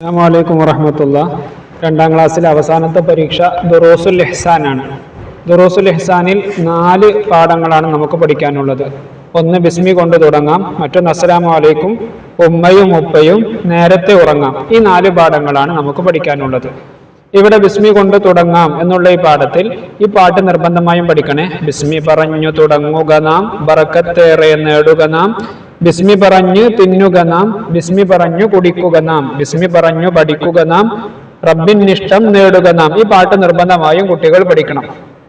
അസ്സാമലൈക്കും വറഹമത്തുള്ള രണ്ടാം ക്ലാസ്സിലെ അവസാനത്തെ പരീക്ഷ ദുറോസുൽ എഹ്സാനാണ് ദുറോസുൽ എഹ്സാനിൽ നാല് പാഠങ്ങളാണ് നമുക്ക് പഠിക്കാനുള്ളത്. ഒന്ന് ബിസ്മി കൊണ്ട് തുടങ്ങാം മറ്റൊന്ന് അസ്സലാമു അലൈക്കും ഉമ്മയും ഉപ്പയും നേരത്തെ ഉറങ്ങാം. ഈ നാല് പാഠങ്ങളാണ് നമുക്ക് പഠിക്കാനുള്ളത്. ഇവിടെ ബിസ്മി കൊണ്ട് തുടങ്ങാം എന്നുള്ള ഈ പാഠത്തിൽ ഈ പാട്ട് നിർബന്ധമായും പഠിക്കണേ. ബിസ്മി പറഞ്ഞു തുടങ്ങുക നാം ബറക്കത്തേറെ നേടുക നാം ബിസ്മി പറഞ്ഞു തിന്നുക നാം ബിസ്മി പറഞ്ഞു കുടിക്കുക നാം ബിസ്മി പറഞ്ഞു പഠിക്കുക നാം റബ്ബിൻ നിഷ്ഠം നേടുക നാം. ഈ പാട്ട് നിർബന്ധമായും കുട്ടികൾ പഠിക്കണം.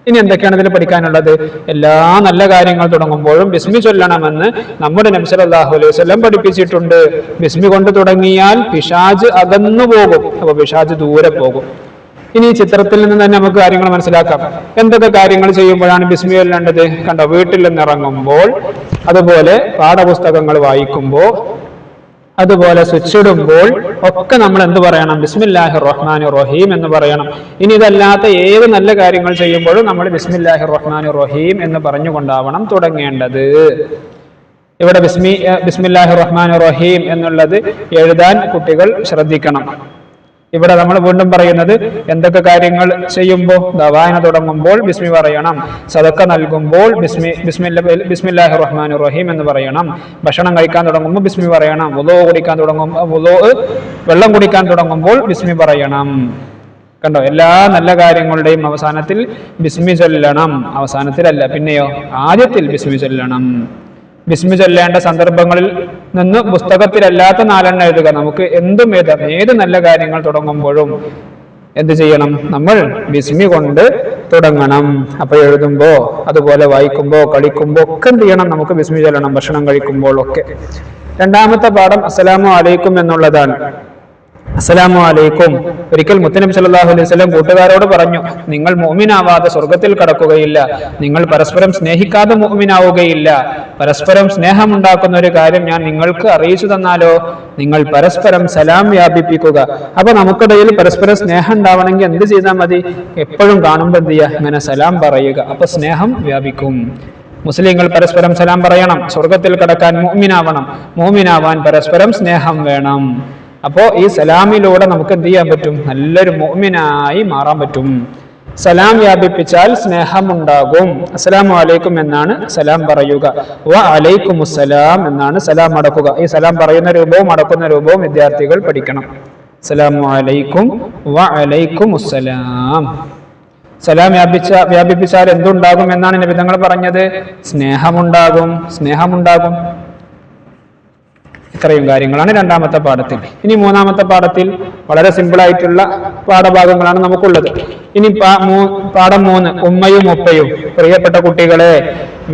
ഇനി എന്തൊക്കെയാണ് ഇതിൽ പഠിക്കാനുള്ളത്? എല്ലാ നല്ല കാര്യങ്ങൾ തുടങ്ങുമ്പോഴും ബിസ്മി ചൊല്ലണമെന്ന് നമ്മുടെ നബി അള്ളാഹു അലൈഹി വസല്ലം പഠിപ്പിച്ചിട്ടുണ്ട്. ബിസ്മി കൊണ്ട് തുടങ്ങിയാൽ പിശാജ് അകന്നു പോകും അപ്പൊ പിശാജ് ദൂരെ പോകും. ഇനി ഈ ചിത്രത്തിൽ നിന്ന് തന്നെ നമുക്ക് കാര്യങ്ങൾ മനസ്സിലാക്കാം. എന്തൊക്കെ കാര്യങ്ങൾ ചെയ്യുമ്പോഴാണ് ബിസ്മി ചൊല്ലേണ്ടത് കണ്ടോ വീട്ടിൽ നിന്ന് ഇറങ്ങുമ്പോൾ അതുപോലെ പാഠപുസ്തകങ്ങൾ വായിക്കുമ്പോൾ അതുപോലെ സ്വിച്ച് ഇടുമ്പോൾ ഒക്കെ നമ്മൾ എന്ത് പറയണം? ബിസ്മില്ലാഹി റഹ്മാൻ റഹീം എന്ന് പറയണം. ഇനി ഇതല്ലാത്ത ഏത് നല്ല കാര്യങ്ങൾ ചെയ്യുമ്പോഴും നമ്മൾ ബിസ്മില്ലാഹി റഹ്മാൻ റഹീം എന്ന് പറഞ്ഞുകൊണ്ടാവണം തുടങ്ങേണ്ടത്. ഇവിടെ ബിസ്മി ബിസ്മില്ലാഹി റഹ്മാൻ റഹീം എന്നുള്ളത് എഴുതാൻ കുട്ടികൾ ശ്രദ്ധിക്കണം. ഇവിടെ നമ്മൾ വീണ്ടും പറയുന്നത് എന്തൊക്കെ കാര്യങ്ങൾ ചെയ്യുമ്പോൾ ദവായന തുടങ്ങുമ്പോൾ ബിസ്മി പറയണം. സദക്ക നൽകുമ്പോൾ ബിസ്മി ബിസ്മില്ല ബിസ്മില്ലാഹി റഹ്മാൻ റഹീം എന്ന് പറയണം. ഭക്ഷണം കഴിക്കാൻ തുടങ്ങുമ്പോൾ ബിസ്മി പറയണം. ഉലോ കുടിക്കാൻ തുടങ്ങുമ്പോൾ വെള്ളം കുടിക്കാൻ തുടങ്ങുമ്പോൾ ബിസ്മി പറയണം. കണ്ടോ? എല്ലാ നല്ല കാര്യങ്ങളുടെയും അവസാനത്തിൽ ബിസ്മി ചൊല്ലണം. അവസാനത്തിലല്ല പിന്നെയോ? ആദ്യത്തിൽ ബിസ്മി ചൊല്ലണം. ബിസ്മി ചൊല്ലേണ്ട സന്ദർഭങ്ങളിൽ നിന്ന് പുസ്തകത്തിലല്ലാത്ത നാലെണ്ണം എഴുതുക. നമുക്ക് എന്തും എഴുതാം. ഏത് നല്ല കാര്യങ്ങൾ തുടങ്ങുമ്പോഴും എന്ത് ചെയ്യണം? നമ്മൾ ബിസ്മി കൊണ്ട് തുടങ്ങണം. അപ്പൊ എഴുതുമ്പോ അതുപോലെ വായിക്കുമ്പോ കളിക്കുമ്പോ ഒക്കെ എന്ത് ചെയ്യണം? നമുക്ക് ബിസ്മി ചൊല്ലണം ഭക്ഷണം കഴിക്കുമ്പോൾ ഒക്കെ. രണ്ടാമത്തെ പാഠം അസ്സലാമു അലൈക്കും എന്നുള്ളതാണ്. അസ്സലാമു അലൈക്കും. ഒരിക്കൽ മുത്തനബി സല്ലല്ലാഹു അലൈഹി സ്വലം കൂട്ടുകാരോട് പറഞ്ഞു നിങ്ങൾ മോമിനാവാതെ സ്വർഗത്തിൽ കടക്കുകയില്ല. നിങ്ങൾ പരസ്പരം സ്നേഹിക്കാതെ മോമിനാവുകയില്ല പരസ്പരം സ്നേഹമുണ്ടാക്കുന്ന ഒരു കാര്യം ഞാൻ നിങ്ങൾക്ക് അറിയിച്ചു തന്നാലോ? നിങ്ങൾ പരസ്പരം സലാം വ്യാപിപ്പിക്കുക. അപ്പൊ നമുക്കിടയിൽ പരസ്പരം സ്നേഹം ഉണ്ടാവണമെങ്കിൽ എന്ത് ചെയ്താൽ മതി? എപ്പോഴും കാണുമ്പോൾ എന്ത് ചെയ്യുക? ഇങ്ങനെ സലാം പറയുക. അപ്പൊ സ്നേഹം വ്യാപിക്കും. മുസ്ലിങ്ങൾ പരസ്പരം സലാം പറയണം. സ്വർഗത്തിൽ കടക്കാൻ മോമിനാവണം മോമിനാവാൻ പരസ്പരം സ്നേഹം വേണം. അപ്പോ ഈ സലാമിലൂടെ നമുക്ക് എന്ത് ചെയ്യാൻ പറ്റും? നല്ലൊരു മോമിനായി മാറാൻ പറ്റും. സലാം വ്യാപിപ്പിച്ചാൽ സ്നേഹമുണ്ടാകും. അസ്സലാം വലൈക്കും എന്നാണ് സലാം പറയുക. വ അലൈക്കും അസ്സലാം എന്നാണ് സലാം അടക്കുക. ഈ സലാം പറയുന്ന രൂപവും അടക്കുന്ന രൂപവും വിദ്യാർത്ഥികൾ പഠിക്കണം. അസ്സലാമു അലൈക്കും വ അലൈക്കും അസ്സലാം സലാം വ്യാപിച്ച വ്യാപിപ്പിച്ചാൽ എന്തുണ്ടാകും എന്നാണ് നിബിധങ്ങൾ പറഞ്ഞത്? സ്നേഹമുണ്ടാകും. സ്നേഹമുണ്ടാകും. ഇത്രയും കാര്യങ്ങളാണ് രണ്ടാമത്തെ പാഠത്തിൽ. ഇനി മൂന്നാമത്തെ പാഠത്തിൽ വളരെ സിമ്പിളായിട്ടുള്ള പാഠഭാഗങ്ങളാണ് നമുക്കുള്ളത്. ഇനി പാഠം മൂന്ന് ഉമ്മയും ഉപ്പയും. പ്രിയപ്പെട്ട കുട്ടികളെ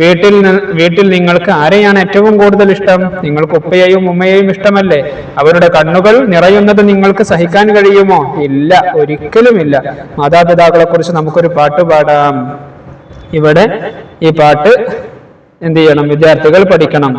വീട്ടിൽ വീട്ടിൽ നിങ്ങൾക്ക് ആരെയാണ് ഏറ്റവും കൂടുതൽ ഇഷ്ടം? നിങ്ങൾക്ക് ഉപ്പയെയും ഉമ്മയെയും ഇഷ്ടമല്ലേ? അവരുടെ കണ്ണുകൾ നിറയുന്നത് നിങ്ങൾക്ക് സഹിക്കാൻ കഴിയുമോ? ഇല്ല ഒരിക്കലുമില്ല മാതാപിതാക്കളെ കുറിച്ച് നമുക്കൊരു പാട്ട് പാടാം. ഇവിടെ ഈ പാട്ട് എന്ത് ചെയ്യണം? വിദ്യാർത്ഥികൾ പഠിക്കണം.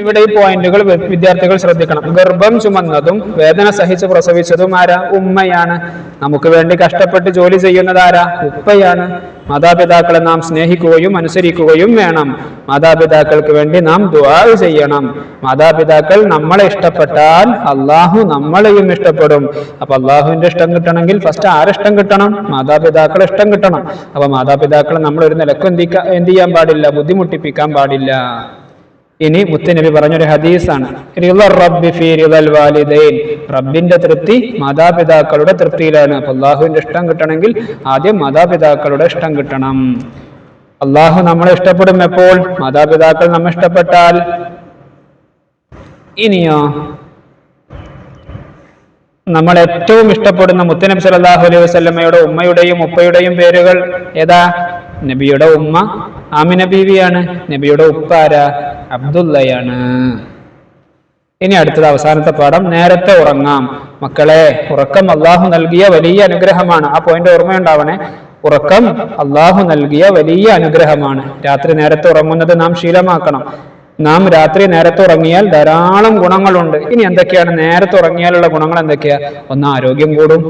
ഇവിടെ ഈ പോയിന്റുകൾ വിദ്യാർത്ഥികൾ ശ്രദ്ധിക്കണം. ഗർഭം ചുമന്നതും വേദന സഹിച്ച് പ്രസവിച്ചതും ആരാ? ഉമ്മയാണ്. നമുക്ക് വേണ്ടി കഷ്ടപ്പെട്ട് ജോലി ചെയ്യുന്നത് ആരാ? ഉപ്പയാണ്. മാതാപിതാക്കളെ നാം സ്നേഹിക്കുകയും അനുസരിക്കുകയും വേണം. മാതാപിതാക്കൾക്ക് വേണ്ടി നാം ദുആ ചെയ്യണം. മാതാപിതാക്കൾ നമ്മളെ ഇഷ്ടപ്പെട്ടാൽ അള്ളാഹു നമ്മളെയും ഇഷ്ടപ്പെടും. അപ്പൊ അള്ളാഹുവിന്റെ ഇഷ്ടം കിട്ടണമെങ്കിൽ ഫസ്റ്റ് ആരിഷ്ടം കിട്ടണം? മാതാപിതാക്കളെ ഇഷ്ടം കിട്ടണം. അപ്പൊ മാതാപിതാക്കളെ നമ്മൾ ഒരു നിലക്കും എന്ത് ചെയ്യാൻ പാടില്ല? ബുദ്ധിമുട്ടിപ്പിക്കാൻ പാടില്ല. ഇനി മുത്തുനബി പറഞ്ഞൊരു ഹദീസാണ്. റബ്ബിന്റെ തൃപ്തി മാതാപിതാക്കളുടെ തൃപ്തിയിലാണ്. അപ്പൊ അള്ളാഹുവിന്റെ ഇഷ്ടം കിട്ടണമെങ്കിൽ ആദ്യം മാതാപിതാക്കളുടെ ഇഷ്ടം കിട്ടണം. അള്ളാഹു നമ്മളെ ഇഷ്ടപ്പെടും എപ്പോൾ? മാതാപിതാക്കൾ നമ്മെ ഇഷ്ടപ്പെട്ടാൽ. ഇനിയോ? നമ്മൾ ഏറ്റവും ഇഷ്ടപ്പെടുന്ന മുത്തനബി സലാഹു അലൈഹി വസല്ലമയുടെ ഉമ്മയുടെയും ഉപ്പയുടെയും പേരുകൾ ഏതാ? നബിയുടെ ഉമ്മ ആമിന ബീവിയാണ് നബിയുടെ ഉപ്പാര അബ്ദുല്ലയാണ് ഇനി അടുത്തത് അവസാനത്തെ പാഠം നേരത്തെ ഉറങ്ങാം. മക്കളെ ഉറക്കം അള്ളാഹു നൽകിയ വലിയ അനുഗ്രഹമാണ്. ആ പോയിന്റ് ഓർമ്മയുണ്ടാവണേ? ഉറക്കം അള്ളാഹു നൽകിയ വലിയ അനുഗ്രഹമാണ്. രാത്രി നേരത്തെ ഉറങ്ങുന്നത് നാം ശീലമാക്കണം. നാം രാത്രി നേരത്തെ ഉറങ്ങിയാൽ ധാരാളം ഗുണങ്ങളുണ്ട്. ഇനി എന്തൊക്കെയാണ്? നേരത്തെ ഉറങ്ങിയാലുള്ള ഗുണങ്ങൾ എന്തൊക്കെയാ? ഒന്ന് ആരോഗ്യം കൂടും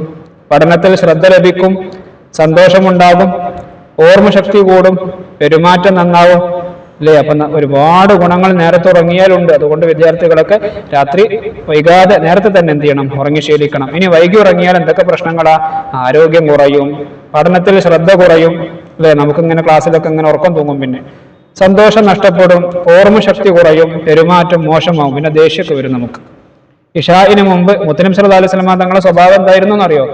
പഠനത്തിൽ ശ്രദ്ധ ലഭിക്കും സന്തോഷമുണ്ടാകും ഓർമ്മശക്തി കൂടും പെരുമാറ്റം നന്നാവും. അല്ലേ അപ്പം ഒരുപാട് ഗുണങ്ങൾ നേരത്തെ ഉറങ്ങിയാലുണ്ട്. അതുകൊണ്ട് വിദ്യാർത്ഥികളൊക്കെ രാത്രി വൈകാതെ നേരത്തെ തന്നെ എന്ത് ചെയ്യണം? ഉറങ്ങി ശീലിക്കണം. ഇനി വൈകി ഉറങ്ങിയാൽ എന്തൊക്കെ പ്രശ്നങ്ങളാ? ആരോഗ്യം കുറയും. പഠനത്തിൽ ശ്രദ്ധ കുറയും. അല്ലേ നമുക്കിങ്ങനെ ക്ലാസ്സിലൊക്കെ ഇങ്ങനെ ഉറക്കം തൂങ്ങും പിന്നെ. സന്തോഷം നഷ്ടപ്പെടും. ഓർമ്മശക്തി കുറയും. പെരുമാറ്റം മോശമാവും. പിന്നെ ദേഷ്യമൊക്കെ വരും നമുക്ക്. ഇഷായിന് മുമ്പ് മുത്തനം സല്ലല്ലാഹു അലൈഹി തങ്ങളുടെ സ്വഭാവം എന്തായിരുന്നു എന്നറിയോ?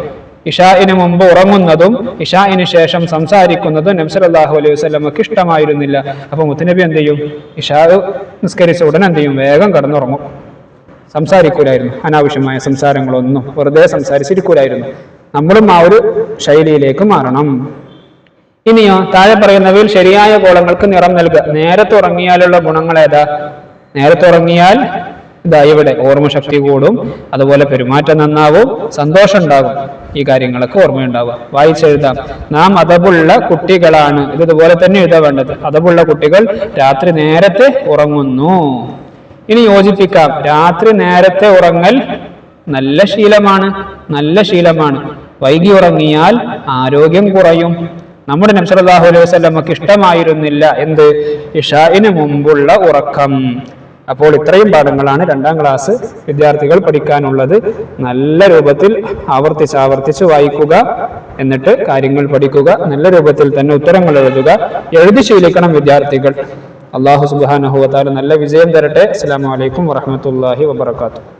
ഇഷായിന് മുമ്പ് ഉറങ്ങുന്നതും ഇഷായിന് ശേഷം സംസാരിക്കുന്നതും നബി അള്ളാഹു അലൈഹി വസല്ലമക്ക് ഇഷ്ടമായിരുന്നില്ല. അപ്പോൾ മുത്തനബി എന്ത് ചെയ്യും? ഇഷാ നിസ്കരിച്ച ഉടനെ എന്ത് ചെയ്യും? വേഗം കടന്നുറങ്ങും. സംസാരിക്കൂലായിരുന്നു. അനാവശ്യമായ സംസാരങ്ങളൊന്നും വെറുതെ സംസാരിച്ചിരിക്കൂലായിരുന്നു. നമ്മളും ആ ഒരു ശൈലിയിലേക്ക് മാറണം. ഇനിയോ താഴെ പറയുന്നവയിൽ ശരിയായ കോളങ്ങൾക്ക് നിറം നൽകുക. നേരത്തെ ഉറങ്ങിയാലുള്ള ഗുണങ്ങൾ ഏതാ? നേരത്തെ ഉറങ്ങിയാൽ ഇതാ ഇവിടെ ഓർമ്മശക്തി കൂടും. അതുപോലെ പെരുമാറ്റം നന്നാവും. സന്തോഷം ഉണ്ടാകും. ഈ കാര്യങ്ങളൊക്കെ ഓർമ്മയുണ്ടാവുക. വായിച്ചെഴുതാം നാം അതവുള്ള കുട്ടികളാണ്. ഇത് ഇതുപോലെ തന്നെ എഴുതാൻ വേണ്ടത്. അതവുള്ള കുട്ടികൾ രാത്രി നേരത്തെ ഉറങ്ങുന്നു. ഇനി യോജിപ്പിക്കാം. രാത്രി നേരത്തെ ഉറങ്ങൽ നല്ല ശീലമാണ്. നല്ല ശീലമാണ്. വൈകി ഉറങ്ങിയാൽ ആരോഗ്യം കുറയും. നമ്മുടെ നബ്സലാഹു അലൈഹി വസല്ലമക്ക് ഇഷ്ടമായിരുന്നില്ല. എന്ത്? ഇഷായിന് മുമ്പുള്ള ഉറക്കം. അപ്പോൾ ഇത്രയും പാഠങ്ങളാണ് രണ്ടാം ക്ലാസ് വിദ്യാർത്ഥികൾ പഠിക്കാനുള്ളത്. നല്ല രൂപത്തിൽ ആവർത്തിച്ച് ആവർത്തിച്ച് വായിക്കുക എന്നിട്ട് കാര്യങ്ങൾ പഠിക്കുക. നല്ല രൂപത്തിൽ തന്നെ ഉത്തരങ്ങൾ എഴുതുക. എഴുതി ശീലിക്കണം വിദ്യാർത്ഥികൾ. അള്ളാഹു സുബാനഹുവത്താൽ നല്ല വിജയം തരട്ടെ. അസ്സാം വലൈക്കും വറഹമത്തല്ലാഹി വബർക്കാത്തു